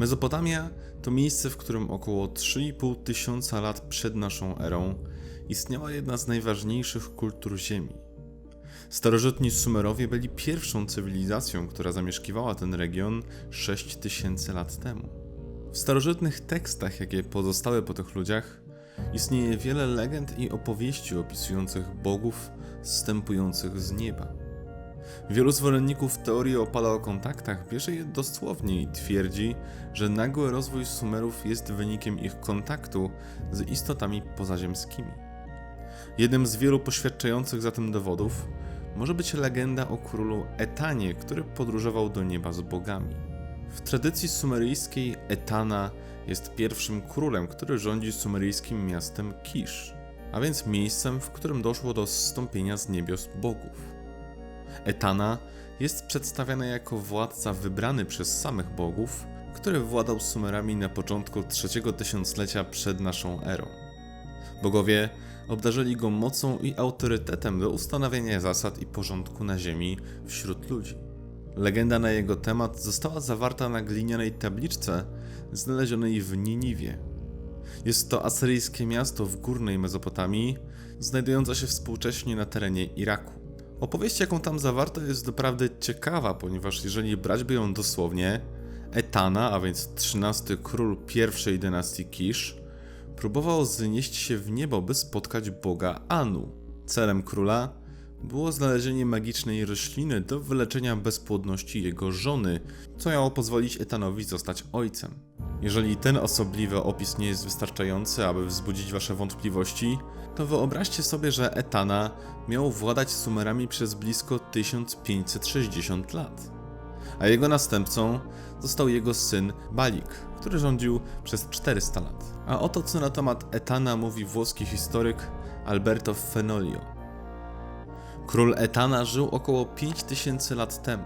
Mezopotamia to miejsce, w którym około 3,5 tysiąca lat przed naszą erą istniała jedna z najważniejszych kultur Ziemi. Starożytni Sumerowie byli pierwszą cywilizacją, która zamieszkiwała ten region 6 tysięcy lat temu. W starożytnych tekstach, jakie pozostały po tych ludziach, istnieje wiele legend i opowieści opisujących bogów zstępujących z nieba. Wielu zwolenników teorii o paleokontaktach bierze je dosłownie i twierdzi, że nagły rozwój Sumerów jest wynikiem ich kontaktu z istotami pozaziemskimi. Jednym z wielu poświadczających za tym dowodów może być legenda o królu Etanie, który podróżował do nieba z bogami. W tradycji sumeryjskiej Etana jest pierwszym królem, który rządzi sumeryjskim miastem Kisz, a więc miejscem, w którym doszło do zstąpienia z niebios bogów. Etana jest przedstawiany jako władca wybrany przez samych bogów, który władał Sumerami na początku trzeciego tysiąclecia przed naszą erą. Bogowie obdarzyli go mocą i autorytetem do ustanawiania zasad i porządku na ziemi wśród ludzi. Legenda na jego temat została zawarta na glinianej tabliczce znalezionej w Niniwie. Jest to asyryjskie miasto w górnej Mezopotamii, znajdujące się współcześnie na terenie Iraku. Opowieść, jaką tam zawarto, jest doprawdy ciekawa, ponieważ jeżeli brać by ją dosłownie, Etana, a więc trzynasty król pierwszej dynastii Kisz, próbował znieść się w niebo, by spotkać boga Anu. Celem króla było znalezienie magicznej rośliny do wyleczenia bezpłodności jego żony, co miało pozwolić Etanowi zostać ojcem. Jeżeli ten osobliwy opis nie jest wystarczający, aby wzbudzić wasze wątpliwości, to wyobraźcie sobie, że Etana miał władać Sumerami przez blisko 1560 lat. A jego następcą został jego syn Balik, który rządził przez 400 lat. A oto co na temat Etana mówi włoski historyk Alberto Fenolio. Król Etana żył około 5000 lat temu.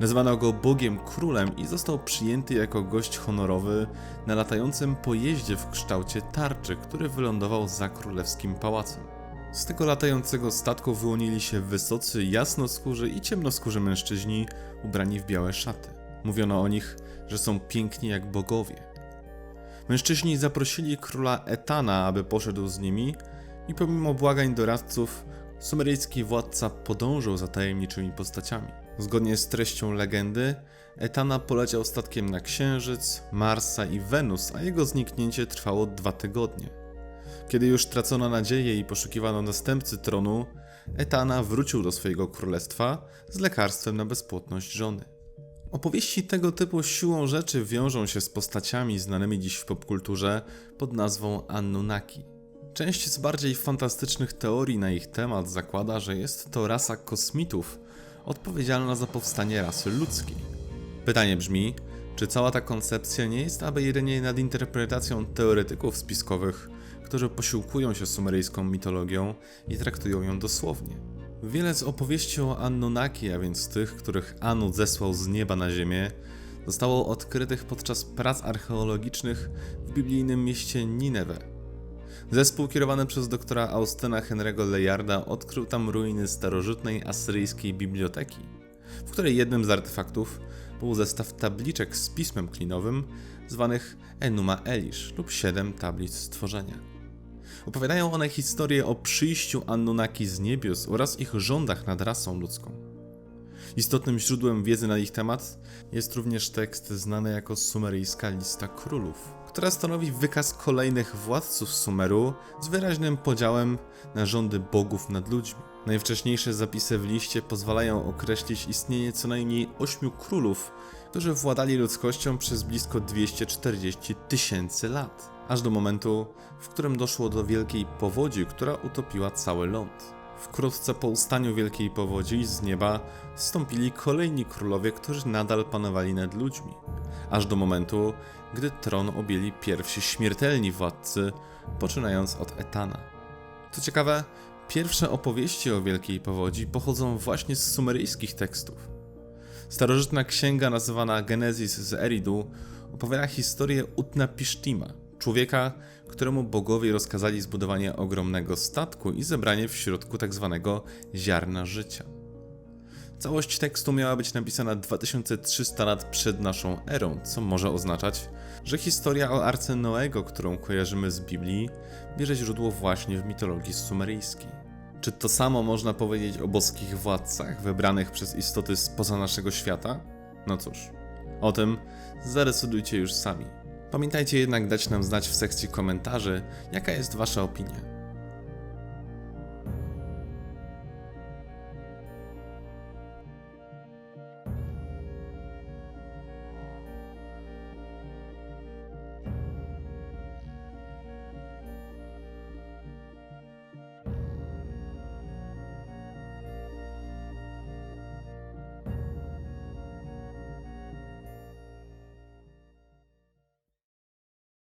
Nazwano go Bogiem Królem i został przyjęty jako gość honorowy na latającym pojeździe w kształcie tarczy, który wylądował za królewskim pałacem. Z tego latającego statku wyłonili się wysocy, jasnoskórzy i ciemnoskórzy mężczyźni ubrani w białe szaty. Mówiono o nich, że są piękni jak bogowie. Mężczyźni zaprosili króla Etana, aby poszedł z nimi, i pomimo błagań doradców, sumeryjski władca podążył za tajemniczymi postaciami. Zgodnie z treścią legendy, Etana poleciał statkiem na Księżyc, Marsa i Wenus, a jego zniknięcie trwało dwa tygodnie. Kiedy już tracono nadzieję i poszukiwano następcy tronu, Etana wrócił do swojego królestwa z lekarstwem na bezpłodność żony. Opowieści tego typu siłą rzeczy wiążą się z postaciami znanymi dziś w popkulturze pod nazwą Anunnaki. Część z bardziej fantastycznych teorii na ich temat zakłada, że jest to rasa kosmitów odpowiedzialna za powstanie rasy ludzkiej. Pytanie brzmi, czy cała ta koncepcja nie jest aby jedynie nadinterpretacją teoretyków spiskowych, którzy posiłkują się sumeryjską mitologią i traktują ją dosłownie? Wiele z opowieści o Anunnaki, a więc tych, których Anu zesłał z nieba na ziemię, zostało odkrytych podczas prac archeologicznych w biblijnym mieście Ninewę. Zespół kierowany przez doktora Austyna Henry'ego Lejarda odkrył tam ruiny starożytnej asyryjskiej biblioteki, w której jednym z artefaktów był zestaw tabliczek z pismem klinowym zwanych Enuma Elish lub siedem tablic stworzenia. Opowiadają one historię o przyjściu Anunnaki z niebios oraz ich rządach nad rasą ludzką. Istotnym źródłem wiedzy na ich temat jest również tekst znany jako Sumeryjska Lista Królów, która stanowi wykaz kolejnych władców Sumeru z wyraźnym podziałem na rządy bogów nad ludźmi. Najwcześniejsze zapisy w liście pozwalają określić istnienie co najmniej ośmiu królów, którzy władali ludzkością przez blisko 240 tysięcy lat, aż do momentu, w którym doszło do wielkiej powodzi, która utopiła cały ląd. Wkrótce po ustaniu wielkiej powodzi z nieba wstąpili kolejni królowie, którzy nadal panowali nad ludźmi, aż do momentu, gdy tron objęli pierwsi śmiertelni władcy, poczynając od Etana. Co ciekawe, pierwsze opowieści o wielkiej powodzi pochodzą właśnie z sumeryjskich tekstów. Starożytna księga nazywana Genezis z Eridu opowiada historię Utnapishtima, człowieka, któremu bogowie rozkazali zbudowanie ogromnego statku i zebranie w środku tzw. Tak ziarna życia. Całość tekstu miała być napisana 2300 lat przed naszą erą, co może oznaczać, że historia o Arce Noego, którą kojarzymy z Biblii, bierze źródło właśnie w mitologii sumeryjskiej. Czy to samo można powiedzieć o boskich władcach wybranych przez istoty spoza naszego świata? No cóż, o tym zadecydujcie już sami. Pamiętajcie jednak dać nam znać w sekcji komentarzy, jaka jest Wasza opinia.